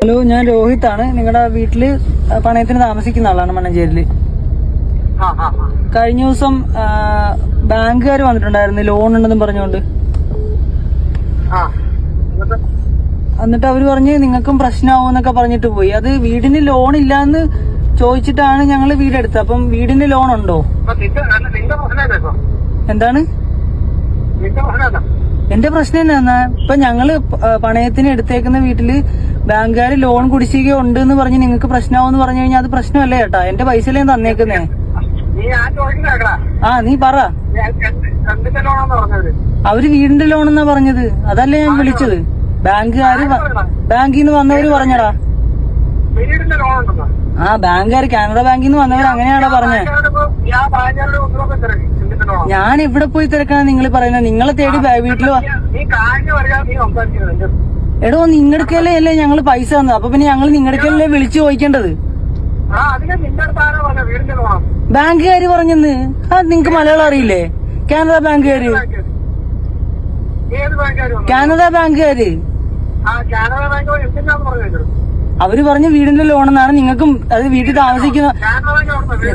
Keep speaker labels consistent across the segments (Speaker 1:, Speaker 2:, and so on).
Speaker 1: Hello ഞാൻ രോഹിത് ആണ് നിങ്ങളുടെ വീട്ടിൽ പണയത്തിന് താമസിക്കുന്ന ആളാണ്
Speaker 2: ആ.
Speaker 1: കഴിഞ്ഞ ദിവസം ബാങ്കുകാർ വന്നിട്ടുണ്ടായിരുന്നു ലോൺ ഉണ്ടെന്നും പറഞ്ഞുകൊണ്ട്
Speaker 2: എന്നിട്ട്?
Speaker 1: അവർ പറഞ്ഞ് നിങ്ങൾക്കും പ്രശ്നമാവും എന്നൊക്കെ പറഞ്ഞിട്ട് പോയി. അത് വീടിന് ലോൺ ഇല്ലാന്ന് ചോദിച്ചിട്ടാണ് ഞങ്ങൾ വീടെടുത്തത്. അപ്പം വീടിന് ലോൺ ഉണ്ടോ എന്താണ്?
Speaker 2: പ്രശ്നം എന്താ
Speaker 1: എന്റെ പ്രശ്നം എന്നാ? ഇപ്പൊ ഞങ്ങൾ പണയത്തിന് എടുത്തേക്കുന്ന വീട്ടിൽ ബാങ്കുകാർ ലോൺ കുടിശ്ശിക ഉണ്ട് എന്ന് പറഞ്ഞ് നിങ്ങൾക്ക് പ്രശ്നമാവെന്ന് പറഞ്ഞു കഴിഞ്ഞാൽ അത് പ്രശ്നമല്ലേ ചേട്ടാ എന്റെ പൈസയിലേ തന്നേക്കുന്നേ?
Speaker 2: ആ
Speaker 1: നീ പറ.
Speaker 2: ഞാൻ എന്ത്- പറഞ്ഞത്.
Speaker 1: അവർ വീടിന്റെ ലോൺ എന്നാ പറഞ്ഞത്. അതല്ലേ ഞാൻ വിളിച്ചത്? ബാങ്കുകാര് ബാങ്കിന്ന് ബാങ്കിൽ നിന്ന് വന്നവര് പറഞ്ഞടാ ആ ബാങ്കുകാർ കാനറ ബാങ്കിൽ നിന്ന് വന്നവർ അങ്ങനെയാണോ പറഞ്ഞേ?
Speaker 2: ഞാൻ
Speaker 1: എവിടെ പോയി തിരക്കാണ് നിങ്ങൾ പറയുന്നത് നിങ്ങളെ തേടി
Speaker 2: വീട്ടിൽ
Speaker 1: എടോ നിങ്ങടുക്കല്ലേ അല്ലേ ഞങ്ങൾ പൈസ തന്നത്? അപ്പൊ പിന്നെ ഞങ്ങൾ നിങ്ങടുക്കല്ലേ വിളിച്ചു ചോദിക്കേണ്ടത്? ബാങ്കുകാര് പറഞ്ഞെന്ന്. ആ നിങ്ങക്ക് മലയാളം അറിയില്ലേ? കാനഡ ബാങ്കുകാര്. കാനഡ ബാങ്കുകാര്. അവർ പറഞ്ഞ വീടിന്റെ ലോൺ എന്നാണ് നിങ്ങൾക്കും അത് വീട്ടിൽ താമസിക്കുന്ന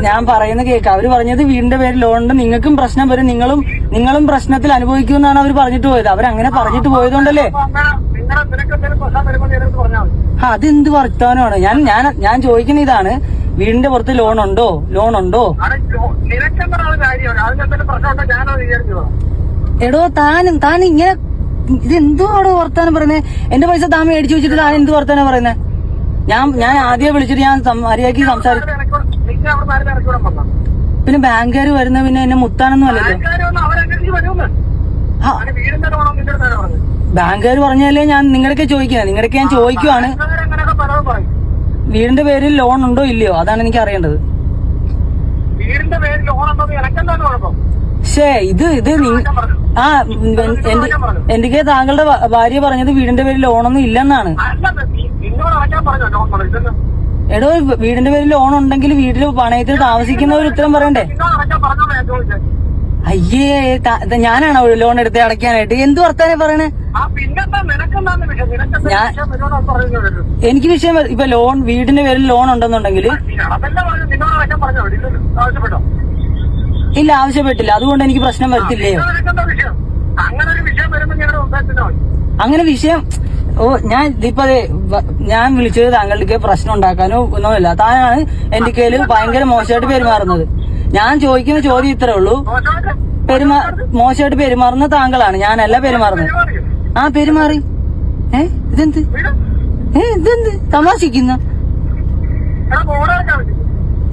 Speaker 1: ഞാൻ പറയുന്ന കേക്ക് അവർ പറഞ്ഞത് വീടിന്റെ പേര് ലോൺ ഉണ്ട് നിങ്ങൾക്കും പ്രശ്നം വരും. നിങ്ങളും നിങ്ങളും പ്രശ്നത്തിൽ അനുഭവിക്കും എന്നാണ് അവർ പറഞ്ഞിട്ട് പോയത്. അവരങ്ങനെ പറഞ്ഞിട്ട് പോയതുകൊണ്ടല്ലേ? അതെന്ത് വർത്താനമാണ്? ഞാൻ ഞാൻ ഞാൻ ചോദിക്കുന്ന ഇതാണ്. വീടിന്റെ പുറത്ത് ലോൺ ഉണ്ടോ ലോൺ ഉണ്ടോ എടോ താനും താൻ ഇങ്ങനെ ഇത് അവിടെ വർത്താനം പറയുന്നത് എന്റെ പൈസ താൻ മേടിച്ചു വെച്ചിട്ട് താൻ എന്ത് വർത്താനം പറയുന്നത് ഞാൻ ഞാൻ ആദ്യം വിളിച്ചിട്ട് ഞാൻ മര്യാദയ്ക്ക് സംസാരിച്ചു പിന്നെ ബാങ്കുകാർ വരുന്ന പിന്നെ എന്നെ മുത്താനൊന്നും അല്ലല്ലോ.
Speaker 2: ബാങ്കുകാര്
Speaker 1: ബാങ്കുകാർ പറഞ്ഞാലേ ഞാൻ നിങ്ങളൊക്കെ ചോദിക്കുക നിങ്ങളൊക്കെ ഞാൻ ചോദിക്കുവാണ്. വീടിന്റെ പേരിൽ ലോൺ ഉണ്ടോ ഇല്ലയോ? അതാണ് എനിക്ക് അറിയേണ്ടത്.
Speaker 2: വീടിന്റെ പേരിൽ ലോൺ ഉണ്ടോ എനക്കെന്താണ് കുഴപ്പം?
Speaker 1: ഷേ ഇത് ഇത് ആ എന്റെ താങ്കളുടെ ഭാര്യ പറഞ്ഞത് വീടിന്റെ പേരിൽ ലോണൊന്നും ഇല്ലെന്നാണ്. എടോ വീടിന്റെ പേരിൽ ലോൺ ഉണ്ടെങ്കിൽ വീട്ടിൽ പണയത്തിൽ താമസിക്കുന്നവർ ഉത്തരം പറയണ്ടേ? അയ്യേ ഞാനാണോ ലോൺ എടുത്ത് അടയ്ക്കാനായിട്ട്? എന്ത് വർത്താനെ പറയണേ? എനിക്ക് വിഷയം ഇപ്പൊ ലോൺ വീടിന്റെ പേരിൽ ലോൺ ഉണ്ടെന്നുണ്ടെങ്കിൽ ഇല്ല ആവശ്യപ്പെട്ടില്ല. അതുകൊണ്ട് എനിക്ക് പ്രശ്നം
Speaker 2: വരത്തില്ലേ അങ്ങനെ വിഷയം
Speaker 1: ഓ ഞാൻ ഇതിപ്പോ ഞാൻ വിളിച്ചത് താങ്കൾക്ക് പ്രശ്നം ഉണ്ടാക്കാനോ ഒന്നുമില്ല താനാണ് എന്റെ കയ്യിൽ ഭയങ്കര മോശമായിട്ട് പെരുമാറുന്നത്. ഞാൻ ചോദിക്കുന്ന ചോദ്യം ഇത്രേ ഉള്ളൂ. പെരുമാ മോശമായിട്ട് പെരുമാറുന്ന താങ്കളാണ്. ഞാനല്ല പെരുമാറുന്നത്. ആ പെരുമാറി. ഏ ഇതെന്ത്? ഏ ഇതെന്ത്? തമാശിക്കുന്ന.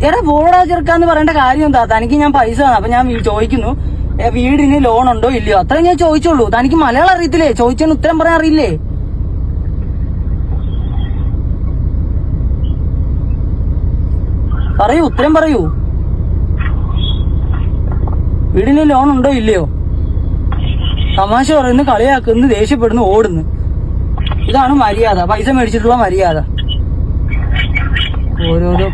Speaker 2: എടാ
Speaker 1: ബോർഡാ ചെറുക്കാന്ന് പറയേണ്ട കാര്യം എന്താ? തനിക്ക് ഞാൻ പൈസ തന്നു. അപ്പൊ ഞാൻ ചോദിക്കുന്നു. വീടിന് ലോൺ ഉണ്ടോ ഇല്ലയോ? അത്രേ ഞാൻ ചോദിച്ചോളൂ തനിക്ക് മലയാളം അറിയത്തില്ലേ? ചോദിച്ചതിന് ഉത്തരം പറയാൻ അറിയില്ലേ? പറയൂ ഉത്തരം പറയൂ. വീടിന് ലോൺ ഉണ്ടോ ഇല്ലയോ? തമാശ പറയുന്നു കളിയാക്കുന്നു ദേഷ്യപ്പെടുന്നു ഓടുന്നു. ഇതാണ് മര്യാദ പൈസ മേടിച്ചിട്ടുള്ള മര്യാദ. ഓരോരോ